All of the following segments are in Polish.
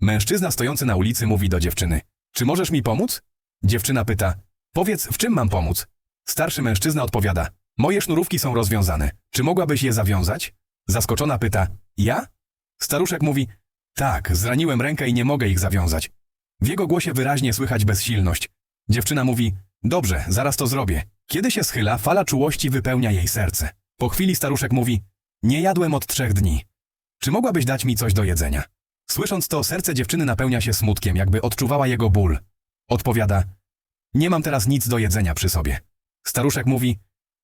Mężczyzna stojący na ulicy mówi do dziewczyny. Czy możesz mi pomóc? Dziewczyna pyta. Powiedz, w czym mam pomóc? Starszy mężczyzna odpowiada. Moje sznurówki są rozwiązane. Czy mogłabyś je zawiązać? Zaskoczona pyta. Ja? Staruszek mówi. Tak, zraniłem rękę i nie mogę ich zawiązać. W jego głosie wyraźnie słychać bezsilność. Dziewczyna mówi. Dobrze, zaraz to zrobię. Kiedy się schyla, fala czułości wypełnia jej serce. Po chwili staruszek mówi. Nie jadłem od trzech dni. Czy mogłabyś dać mi coś do jedzenia? Słysząc to, serce dziewczyny napełnia się smutkiem, jakby odczuwała jego ból. Odpowiada, nie mam teraz nic do jedzenia przy sobie. Staruszek mówi,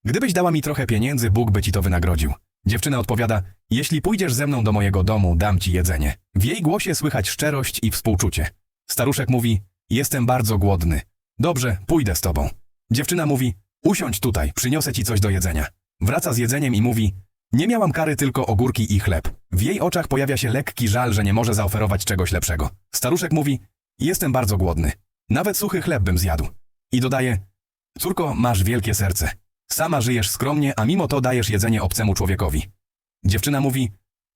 gdybyś dała mi trochę pieniędzy, Bóg by ci to wynagrodził. Dziewczyna odpowiada, jeśli pójdziesz ze mną do mojego domu, dam ci jedzenie. W jej głosie słychać szczerość i współczucie. Staruszek mówi, jestem bardzo głodny. Dobrze, pójdę z tobą. Dziewczyna mówi, usiądź tutaj, przyniosę ci coś do jedzenia. Wraca z jedzeniem i mówi, nie miałam kary, tylko ogórki i chleb. W jej oczach pojawia się lekki żal, że nie może zaoferować czegoś lepszego. Staruszek mówi, jestem bardzo głodny. Nawet suchy chleb bym zjadł. I dodaje, córko, masz wielkie serce. Sama żyjesz skromnie, a mimo to dajesz jedzenie obcemu człowiekowi. Dziewczyna mówi,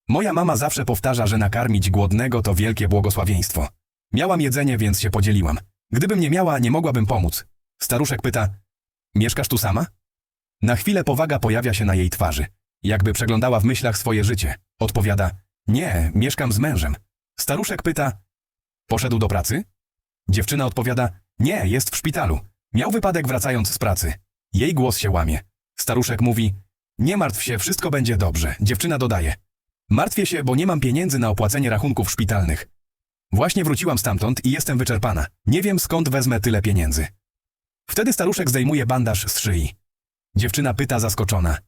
moja mama zawsze powtarza, że nakarmić głodnego to wielkie błogosławieństwo. Miałam jedzenie, więc się podzieliłam. Gdybym nie miała, nie mogłabym pomóc. Staruszek pyta, mieszkasz tu sama? Na chwilę powaga pojawia się na jej twarzy. Jakby przeglądała w myślach swoje życie. Odpowiada, nie, mieszkam z mężem. Staruszek pyta, poszedł do pracy? Dziewczyna odpowiada, nie, jest w szpitalu. Miał wypadek wracając z pracy. Jej głos się łamie. Staruszek mówi, nie martw się, wszystko będzie dobrze. Dziewczyna dodaje, martwię się, bo nie mam pieniędzy na opłacenie rachunków szpitalnych. Właśnie wróciłam stamtąd i jestem wyczerpana. Nie wiem skąd wezmę tyle pieniędzy. Wtedy staruszek zdejmuje bandaż z szyi. Dziewczyna pyta zaskoczona,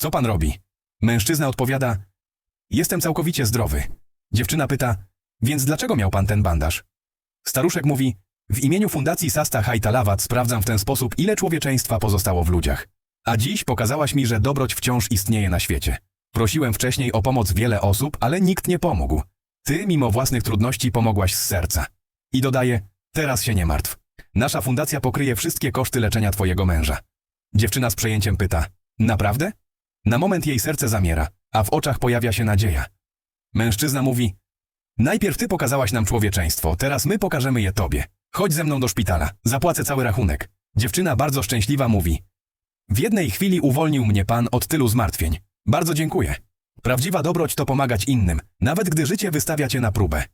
co pan robi? Mężczyzna odpowiada, jestem całkowicie zdrowy. Dziewczyna pyta, więc dlaczego miał pan ten bandaż? Staruszek mówi, w imieniu Fundacji Sasta Hajtalawat sprawdzam w ten sposób, ile człowieczeństwa pozostało w ludziach. A dziś pokazałaś mi, że dobroć wciąż istnieje na świecie. Prosiłem wcześniej o pomoc wiele osób, ale nikt nie pomógł. Ty, mimo własnych trudności, pomogłaś z serca. I dodaje, teraz się nie martw. Nasza fundacja pokryje wszystkie koszty leczenia twojego męża. Dziewczyna z przejęciem pyta, naprawdę? Na moment jej serce zamiera, a w oczach pojawia się nadzieja. Mężczyzna mówi, najpierw ty pokazałaś nam człowieczeństwo, teraz my pokażemy je tobie. Chodź ze mną do szpitala, zapłacę cały rachunek. Dziewczyna bardzo szczęśliwa mówi, w jednej chwili uwolnił mnie pan od tylu zmartwień. Bardzo dziękuję. Prawdziwa dobroć to pomagać innym, nawet gdy życie wystawia cię na próbę.